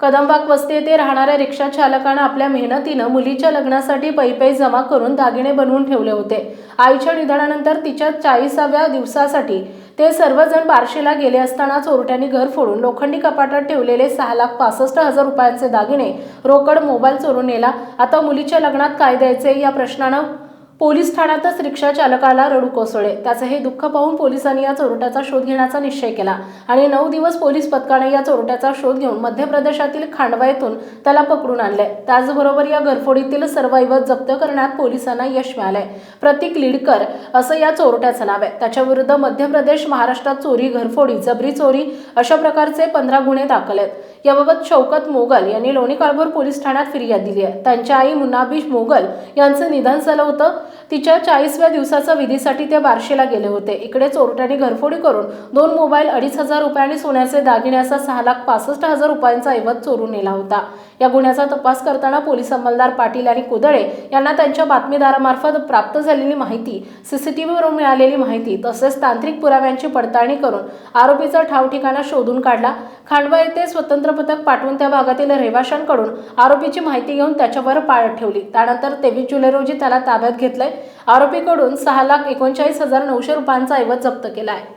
कदमबाग वस्ती येथे राहणाऱ्या रिक्षा चालकानं आपल्या मेहनतीनं मुलीच्या लग्नासाठी पैपई जमा करून दागिने बनवून ठेवले होते. आईच्या निधनानंतर तिच्या चाळीसाव्या दिवसासाठी ते सर्वजण बार्शीला गेले असताना चोरट्यांनी घर फोडून लोखंडी कपाटात ठेवलेले सहा लाख पासष्ट हजार रुपयांचे दागिने रोकड मोबाईल चोरून नेला. आता मुलीच्या लग्नात काय द्यायचे या प्रश्नानं? पोलीस ठाण्यातच रिक्षा चालकाला रडू कोसळले. त्याचं हे दुःख पाहून पोलिसांनी या चोरट्याचा शोध घेण्याचा निश्चय केला. आणि नऊ दिवस पोलीस पथकाने या चोरट्याचा शोध घेऊन मध्य प्रदेशातील खांडवा येथून त्याला पकडून आणले. त्याचबरोबर या घरफोडीतील सर्व ऐवज जप्त करण्यात पोलिसांना यश मिळालंय. प्रतीक लिडकर असं या चोरट्याचं नाव आहे. त्याच्याविरुद्ध मध्य प्रदेश महाराष्ट्रात चोरी घरफोडी जबरी चोरी अशा प्रकारचे पंधरा गुन्हे दाखल आहेत. याबाबत शौकत मोगल यांनी लोणी काळभोर पोलीस ठाण्यात फिर्याद दिली आहे. त्यांच्या आई मुन्नाबी मोगल यांचं निधन झालं होतं. तिच्या चाळीसव्या दिवसाच्या विधीसाठी ते बार्शीला गेले होते. इकडे चोरट्यांनी घरफोडी करून दोन मोबाईल अडीच हजार रुपये आणि सोन्याचे दागिन्याचा सहा लाख पासष्ट हजार रुपयांचा ऐवज चोरून नेला होता. या गुन्ह्याचा तपास करताना पोलीस अंमलदार पाटील आणि कुदळे यांना त्यांच्या बातमीदारामार्फत प्राप्त झालेली माहिती सीसीटीव्हीवरून मिळालेली माहिती तसेच तांत्रिक पुराव्यांची पडताळणी करून आरोपीचा ठाव ठिकाणा शोधून काढला. खांडवा येथे स्वतंत्र पथक पाठवून त्या भागातील रहिवाशांकडून आरोपीची माहिती घेऊन त्याच्यावर पाळत ठेवली. त्यानंतर तेवीस जुलै रोजी त्याला ताब्यात घेतलंय. आरोपीकडून सहा लाख एकोणचाळीस हजार नऊशे रुपयांचा ऐवज जप्त केला आहे.